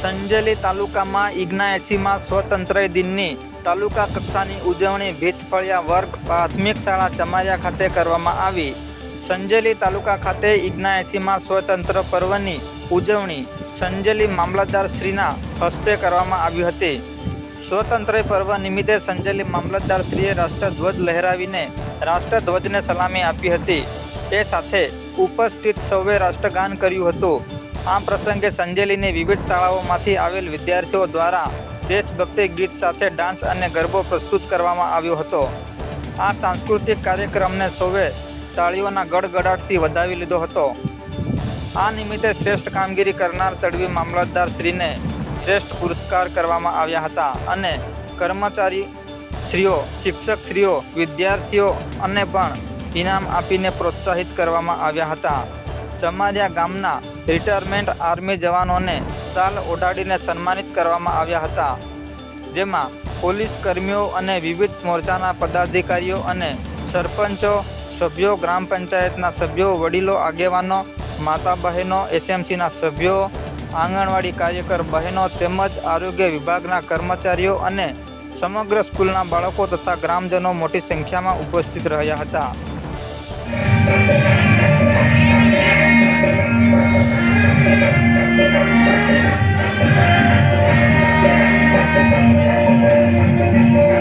સંજેલી તાલુકામાં ઇગ્નાએસીમાં સ્વતંત્ર દિનની તાલુકા કક્ષાની ઉજવણી ભીતફળિયા વર્ગ પ્રાથમિક શાળા ચમારિયા ખાતે કરવામાં આવી. સંજેલી તાલુકા ખાતે ઇગ્નાએસીમાં સ્વતંત્ર પર્વની ઉજવણી સંજેલી મામલતદાર શ્રીના હસ્તે કરવામાં આવી હતી. સ્વતંત્ર પર્વ નિમિત્તે સંજેલી મામલતદાર શ્રીએ રાષ્ટ્રધ્વજ લહેરાવીને રાષ્ટ્રધ્વજને સલામી આપી હતી. એ સાથે ઉપસ્થિત સૌએ રાષ્ટ્રગાન કર્યું હતું. આ પ્રસંગે સંજેલીની વિવિધ શાળાઓમાંથી આવેલ વિદ્યાર્થીઓ દ્વારા દેશભક્તિ ગીત સાથે ડાન્સ અને ગરબો પ્રસ્તુત કરવામાં આવ્યો હતો. આ સાંસ્કૃતિક કાર્યક્રમને સૌએ તાળીઓના ગડગડાટથી વધાવી લીધો હતો. આ નિમિત્તે શ્રેષ્ઠ કામગીરી કરનાર તડવી મામલતદાર શ્રીને શ્રેષ્ઠ પુરસ્કાર કરવામાં આવ્યા હતા અને કર્મચારી શ્રીઓ, શિક્ષક શ્રીઓ, વિદ્યાર્થીઓ અને પણ ઇનામ આપીને પ્રોત્સાહિત કરવામાં આવ્યા હતા. ચમારિયા ગામના રિટાયરમેન્ટ આર્મી જવાનોને શાલ ઓઢાડીને સન્માનિત કરવામાં આવ્યા હતા, જેમાં પોલીસ કર્મીઓ અને વિવિધ મોરચાના પદાધિકારીઓ અને સરપંચો, સભ્યો, ગ્રામ પંચાયતના સભ્યો, વડીલો, આગેવાનો માતા બહેનો એસએમસીના સભ્યો, આંગણવાડી કાર્યકર બહેનો તેમજ આરોગ્ય વિભાગના કર્મચારીઓ અને સમગ્ર સ્કૂલના બાળકો તથા ગ્રામજનો મોટી સંખ્યામાં ઉપસ્થિત રહ્યા હતા. Música